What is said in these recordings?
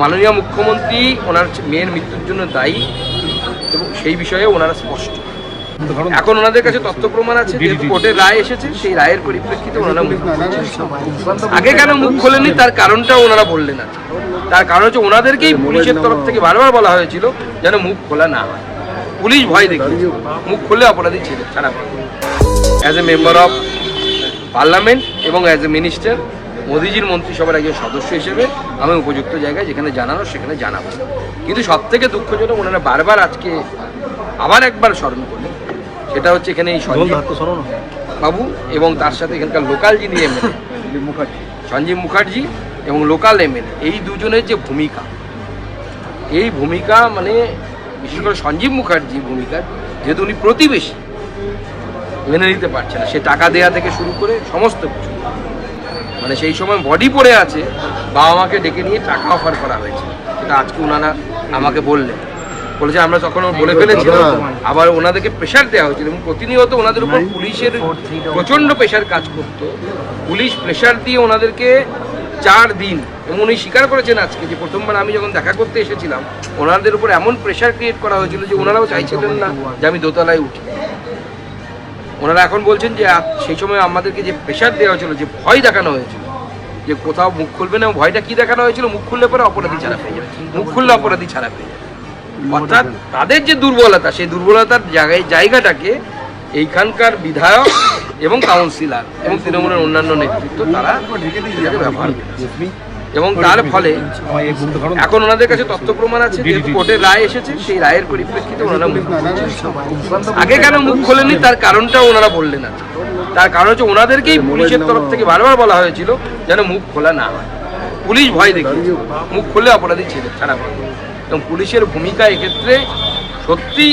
মাননীয় মুখ্যমন্ত্রী ওনার মেয়ের মৃত্যুর জন্য দায়ী এবং সেই বিষয়ে ওনারা স্পষ্ট। এখন ওনাদের কাছে তথ্য প্রমাণ আছে কোর্টের রায় এসেছে সেই রায়ের পরিপ্রেক্ষিতে ওনারা মুখ আগে কেন মুখ খোলেননি? তার কারণটাও ওনারা বললেন না। তার কারণ হচ্ছে ওনাদেরকেই পুলিশের তরফ থেকে বারবার বলা হয়েছিল যেন মুখ খোলা না হয়। পুলিশ ভয় দেখিয়েছে। মুখ খুললে অপরাধী ছেলে ছাড়া as a member of parliament এবং অ্যাজ এ মিনিস্টার মোদিজির মন্ত্রিসভার একজন সদস্য হিসেবে আমি উপযুক্ত জায়গায় যেখানে জানানো সেখানে জানাব। কিন্তু সব থেকে দুঃখজনক ওনারা বারবার আজকে আবার একবার স্মরণ করলেন। সেটা হচ্ছে এখানে এই সঞ্জীব বাবু এবং তার সাথে এখানকার লোকাল যিনি এমএলএ মুখার্জি। সঞ্জীব মুখার্জি এবং লোকাল এমএলএ এই দুজনের যে ভূমিকা এই ভূমিকা মানে বিশেষ করে সঞ্জীব মুখার্জি ভূমিকা যেহেতু উনি প্রতিবেশী মেনে নিতে পারছে না। সে টাকা দেয়া থেকে শুরু করে সমস্ত কিছু। মানে সেই সময় বডি পড়ে আছে বাবা মাকে ডেকে নিয়ে টাকা অফার করা হয়েছে। সেটা আজকে ওনারা আমাকে বললেন বলেছে আমরা তখন বলে ফেলেছিলাম আবার ওনাদেরকে প্রেশার দেওয়া হয়েছিল এবং প্রতিনিয়ত ওনাদের উপর পুলিশের প্রচণ্ড প্রেশার কাজ করতো। পুলিশ প্রেশার দিয়ে ওনাদেরকে চার দিন এবং উনি স্বীকার করেছেন আজকে যে প্রথমবার আমি যখন দেখা করতে এসেছিলাম ওনাদের উপর এমন প্রেশার ক্রিয়েট করা হয়েছিল যে ওনারাও চাইছিলেন না যে আমি দোতলায় উঠি। ওনারা এখন বলছেন যে সেই সময় আমাদেরকে যে প্রেশার দেওয়া হয়েছিল, যে ভয় দেখানো হয়েছিল, যে কোথাও মুখ খুলবে না, ভয়টা কি দেখানো হয়েছিল? মুখ খুললে পরে অপরাধী ছাড়া পেয়ে যাবে। মুখ খুললে অপরাধী ছাড়া পেয়ে যাবে। অর্থাৎ তাদের যে দুর্বলতা, সেই দুর্বলতার জায়গায়, জায়গাটাকে এইখানকার বিধায়ক এবং কাউন্সিলর এবং তৃণমূলের অন্যান্য নেতৃত্ব, তারা ব্যবহার করেছে। এবং তার ফলে এখন ওনাদের কাছে তথ্য প্রমাণ আছে যেহেতু কোর্টের রায় এসেছে সেই রায়ের পরিপ্রেক্ষিতে ওনারা মুখ। আগে কেন মুখ খোলেননি? তার কারণটাও ওনারা বললেন না। তার কারণ হচ্ছে ওনাদেরকেই পুলিশের তরফ থেকে বারবার বলা হয়েছিল যেন মুখ খোলা না হয়। পুলিশ ভয় দেখিয়েছে। মুখ খুললে অপরাধী ছেলে ছাড়া এবং পুলিশের ভূমিকা এক্ষেত্রে সত্যি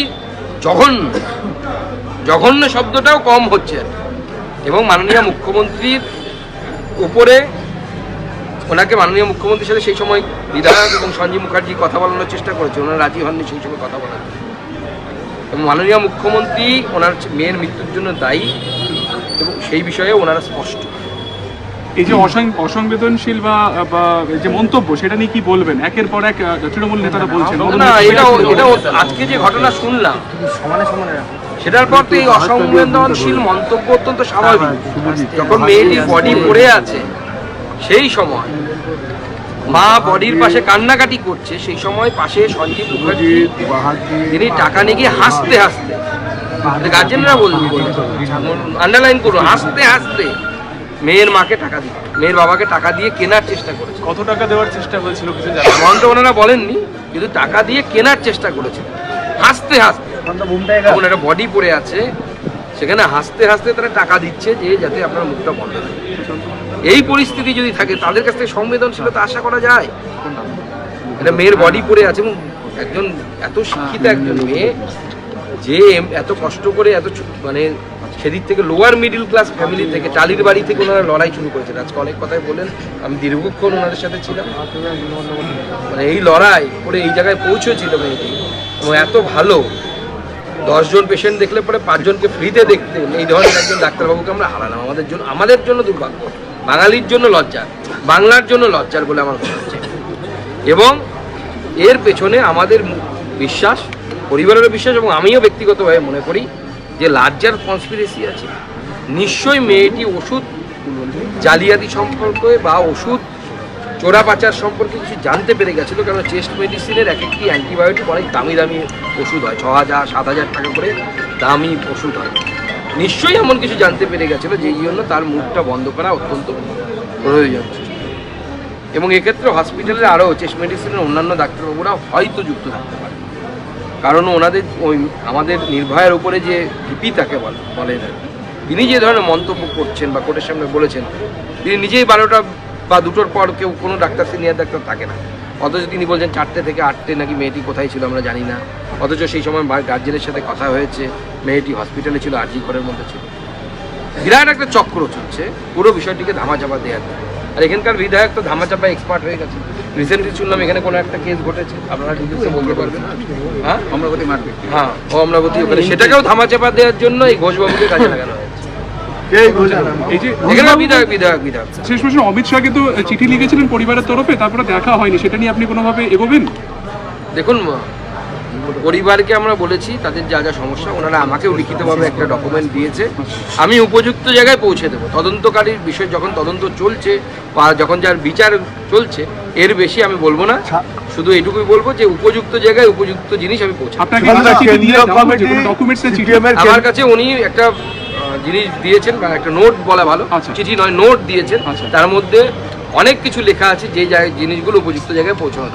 জঘন্য। জঘন্য শব্দটাও কম হচ্ছে। এবং মাননীয় মুখ্যমন্ত্রীর উপরে ওনাকে মাননীয় মুখ্যমন্ত্রীর সাথে সেই সময় বিধায়ক এবং সঞ্জীব মুখার্জি কথা বলানোর চেষ্টা করেছে ওনারা রাজি হননি সেই সময় কথা বলার। এবং মাননীয় মুখ্যমন্ত্রী ওনার মেয়ের মৃত্যুর জন্য দায়ী এবং সেই বিষয়ে ওনারা স্পষ্ট। এই যে অসংবেদনশীল বা যে মন্তব্য সেটা নিয়ে কি বলবেন? একের পর এক তৃণমূল নেতারা বলছেন। না আজকে যে ঘটনা শুনলাম সমানে সমানে সেটার পর তো এই অসংবেদনশীল মন্তব্য অত্যন্ত স্বাভাবিক। যখন মেয়েটির বডি পড়ে আছে সেই সময় মা বডির পাশে কান্নাকাটি করছে সেই সময় পাশে সঞ্জীব মুখার্জি তিনি টাকা নিয়ে গিয়ে হাসতে হাসতে গার্জেনরা বলবে আন্ডারলাইন করুন হাসতে হাসতে মেয়ের মাকে টাকা দিয়ে মেয়ের বাবাকে টাকা দিয়ে কেনার চেষ্টা করেছে। কত টাকা দেওয়ার চেষ্টা করেছিল কিছু ওনারা বলেননি কিন্তু টাকা দিয়ে কেনার চেষ্টা করেছে। হাসতে হাসতে এখন একটা বডি পড়ে আছে সেখানে হাসতে হাসতে তারা টাকা দিচ্ছে যে যাতে আপনার মুখটা বন্ধ থাকে। এই পরিস্থিতি যদি থাকে, তাদের কাছ থেকে সংবেদনশীলতা আশা করা যায়? এটা মেয়ের বডি পড়ে আছে এবং একজন এত শিক্ষিত একজন মেয়ে, যে এত কষ্ট করে এত মানে সেদিক থেকে লোয়ার মিডিল ক্লাস ফ্যামিলি থেকে, টালির বাড়ি থেকে ওনারা লড়াই শুরু করেছেন। আজকে অনেক কথাই বলেন আমি দীর্ঘক্ষণ ওনাদের সাথে ছিলাম। মানে এই লড়াই করে এই জায়গায় পৌঁছেছিল মেয়েটি। এবং এত ভালো দশজন পেশেন্ট দেখলে পরে পাঁচজনকে ফ্রিতে দেখতেন। এই ধরনের একজন ডাক্তারবাবুকে আমরা হারালাম। আমাদের জন্য আমাদের জন্য দুর্ভাগ্য। বাঙালির জন্য লজ্জা বাংলার জন্য লজ্জার বলে আমার মনে হচ্ছে। এবং এর পেছনে আমাদের বিশ্বাস, পরিবারেরও বিশ্বাস এবং আমিও ব্যক্তিগতভাবে মনে করি যে লার্জার কনস্পিরেসি আছে। নিশ্চয়ই মেয়েটি ওষুধ জালিয়াতি সম্পর্কে বা ওষুধ চোরা পাচার সম্পর্কে কিছু জানতে পেরে গেছিল কারণ চেস্ট মেডিসিনের এক একটি অ্যান্টিবায়োটিক অনেক দামি দামি ওষুধ হয়, ছ হাজার, সাত হাজার টাকা করে দামি ওষুধ হয়। নিশ্চয়ই এমন কিছু জানতে পেরে গেছিল যেই জন্য তার মুখটা বন্ধ করা অত্যন্ত প্রয়োজন। এবং এক্ষেত্রে হসপিটালের আরও চেস্ট মেডিসিনের অন্যান্য ডাক্তারবাবুরা হয়তো যুক্ত থাকতে পারে। কারণ ওনাদের ওই আমাদের নির্ভয়ের উপরে যে ভিপি তাকে বলে কি। তিনি যে ধরনের মন্তব্য করছেন বা কোর্টের সামনে বলেছেন, তিনি নিজেই বারোটা বা দুটোর পর কেউ কোনো ডাক্তার সিনিয়র ডাক্তার থাকে না। অথচ তিনি বলছেন চারটে থেকে আটটে নাকি মেয়েটি কোথায় ছিল আমরা জানি না। অথচ সেই সময় গার্জেনের সাথে কথা হয়েছে মেয়েটি হসপিটালে ছিল আরজি ঘরের মধ্যে ছিল। বিরাট একটা চক্র চলছে পুরো বিষয়টিকে ধামাচাপা দেওয়ার। আর এখানকার বিধায়ক তো ধামাচাপা এক্সপার্ট হয়ে গেছে। রিসেন্টলি শুনলাম এখানে কোনো একটা কেস ঘটেছে। আপনারা ডিটেলসে বলতে পারবেন। হ্যাঁ? অমরাবতী মারপিট। হ্যাঁ ও অমরাবতী ওখানে। সেটাকেও ধামাচাপা দেওয়ার জন্য এই ঘোষবাবুকে কাজে লাগানো শেষ প্রশ্ন অমিত শাহকে তো চিঠি লিখেছিলেন পরিবারের তরফে তারপরে দেখা হয়নি সেটা নিয়ে আপনি কোনোভাবে এগোবেন? দেখুন পরিবারকে আমরা বলেছি তাদের যা যা সমস্যা ওনারা আমাকেও লিখিতভাবে একটা ডকুমেন্ট দিয়েছে। আমি উপযুক্ত জায়গায় পৌঁছে দেবো। তদন্তকারীর বিষয় যখন তদন্ত চলছে বা যখন যার বিচার চলছে এর বেশি আমি বলব না। শুধু এটুকুই বলব যে উপযুক্ত জায়গায় উপযুক্ত জিনিস আমি পৌঁছে আচ্ছা, আমার কাছে উনি একটা জিনিস দিয়েছেন বা একটা নোট বলা ভালো আচ্ছা। চিঠি নয় নোট দিয়েছেন আচ্ছা। তার মধ্যে অনেক কিছু লেখা আছে যে জায়গায় জিনিসগুলো উপযুক্ত জায়গায় পৌঁছানো